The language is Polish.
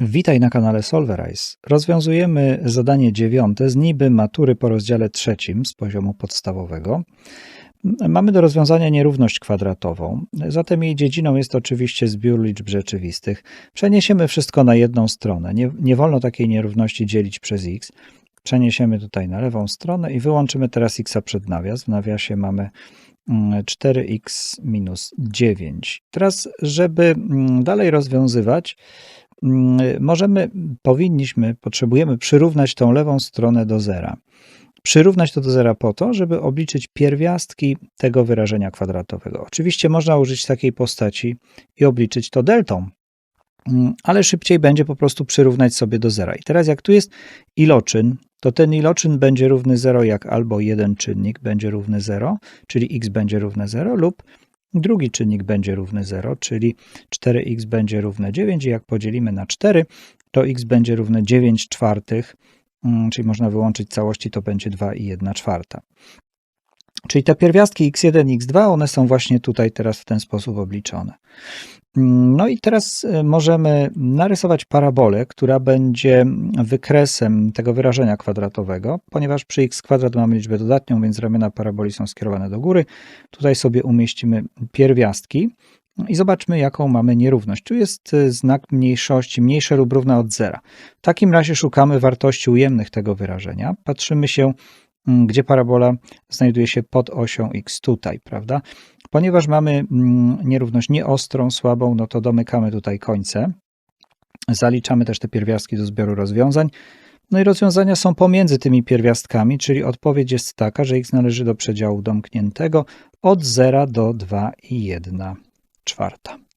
Witaj na kanale Solverize. Rozwiązujemy zadanie dziewiąte z niby matury po rozdziale trzecim z poziomu podstawowego. Mamy do rozwiązania nierówność kwadratową, zatem jej dziedziną jest oczywiście zbiór liczb rzeczywistych. Przeniesiemy wszystko na jedną stronę. Nie, nie wolno takiej nierówności dzielić przez x. Przeniesiemy tutaj na lewą stronę i wyłączymy teraz x przed nawias. W nawiasie mamy 4x minus 9. Teraz, żeby dalej rozwiązywać, możemy, powinniśmy, potrzebujemy przyrównać tą lewą stronę do zera. Przyrównać to do zera po to, żeby obliczyć pierwiastki tego wyrażenia kwadratowego. Oczywiście można użyć takiej postaci i obliczyć to deltą, ale szybciej będzie po prostu przyrównać sobie do zera. I teraz jak tu jest iloczyn, to ten iloczyn będzie równy 0, jak albo jeden czynnik będzie równy 0, czyli x będzie równe 0, lub drugi czynnik będzie równy 0, czyli 4x będzie równe 9 i jak podzielimy na 4, to x będzie równe 9 czwartych, czyli można wyłączyć całości, to będzie 2 i 1 czwarta. Czyli te pierwiastki x1, x2, one są właśnie tutaj teraz w ten sposób obliczone. No i teraz e, możemy narysować parabolę, która będzie wykresem tego wyrażenia kwadratowego, ponieważ przy x kwadrat mamy liczbę dodatnią, więc ramiona paraboli są skierowane do góry. Tutaj sobie umieścimy pierwiastki i zobaczmy, jaką mamy nierówność. Tu jest e, znak mniejszości, mniejsze lub równe od zera. W takim razie szukamy wartości ujemnych tego wyrażenia. Patrzymy się, gdzie parabola znajduje się pod osią x tutaj, prawda? Ponieważ mamy nierówność nieostrą, słabą, no to domykamy tutaj końce. Zaliczamy też te pierwiastki do zbioru rozwiązań. No i rozwiązania są pomiędzy tymi pierwiastkami, czyli odpowiedź jest taka, że x należy do przedziału domkniętego od 0 do 2 i 1 czwarta.